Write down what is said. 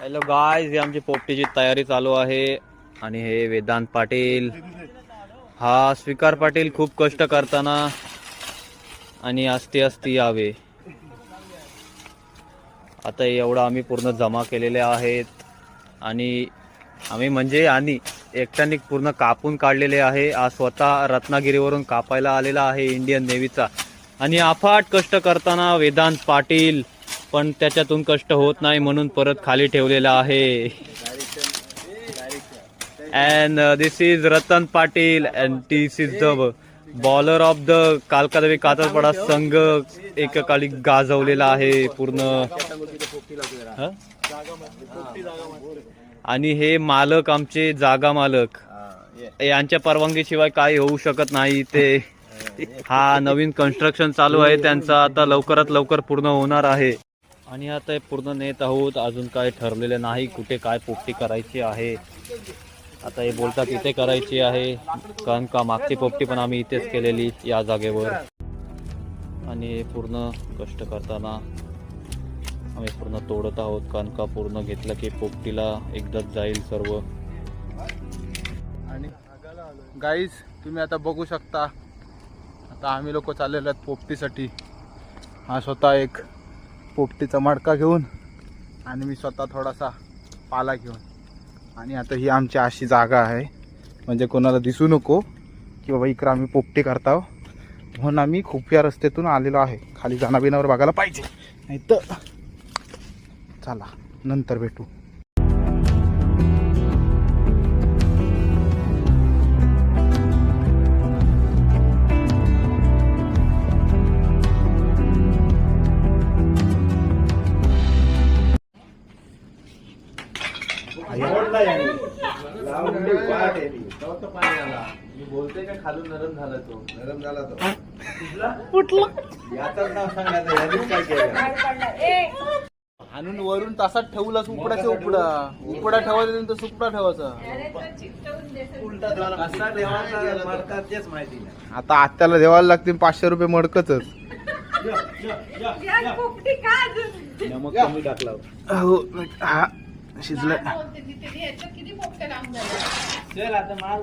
Hello guys हे आमची पोपटीची तयारी चालू आहे. आणि हे वेदांत पाटील. हा स्वीकार पाटील खूप कष्ट करताना आणि असती असती यावे. आता एवढं आम्ही पूर्ण जमा केलेले आहेत. आणि आम्ही म्हणजे आणि एकट्याने पूर्ण कापून काढलेले आहे. आज स्वतः रत्नागिरीवरून कापायला आलेला आहे इंडियन नेव्हीचा आणि अफाट कष्ट करताना वेदांत पाटील पण त्याच्यातून कष्ट होत नाही म्हणून परत खाली ठेवलेला आहे. And this is Ratan Patil and this is the bowler of the कालकादवी कातरपडा संघ एकेकाळी गाजवलेला आहे पूर्ण. आणि हे मालक आमचे जागा मालक. यांच्या परवानगीशिवाय काही होऊ शकत नाही ते. हा नवीन कन्स्ट्रक्शन चालू आहे त्यांचा आता लवकरात लवकर पूर्ण होणार आहे. आणि आता हे पूर्ण नेत आहोत. अजून काय ठरलेलं नाही कुठे काय पोपटी करायची आहे. आता हे बोलतात इथे करायची आहे. कारण का मागची पोपटी पण आम्ही इथेच केलेली या जागेवर. आणि हे पूर्ण कष्ट करताना आम्ही पूर्ण तोडत आहोत. कारण का पूर्ण घेतलं की पोपटीला एकदाच जाईल सर्व. आणि गाईज तुम्ही आता बघू शकता. आता आम्ही लोक चाललेलो आहेत पोपटीसाठी हा स्वतः एक पोपटीचा मडका घेऊन आणि मी स्वतः थोडासा पाला घेऊन. आणि आता ही आमची अशी जागा आहे. म्हणजे कोणाला दिसू नको की बाबा इकडं आम्ही पोपटी करताव म्हणून आम्ही खुफिया रस्त्यातून आलेलो आहे. खाली जाणाबिनावर बघायला पाहिजे. नाही तर चला नंतर भेटू. मी बोलते का खालून नरम झाला तो नरम झाला तो याचाच नाव सांगायचं यांनीच काय केलं आणून वरून तासात ठेवलास उपडाच्या उपडा. उपडा ठेवायचा तर सुपडा ठेवायचा. आता आत्याला द्यावायला लागतील पाचशे रुपये मडकच नमक कमी टाकला हा. शिजलं. चल आता मार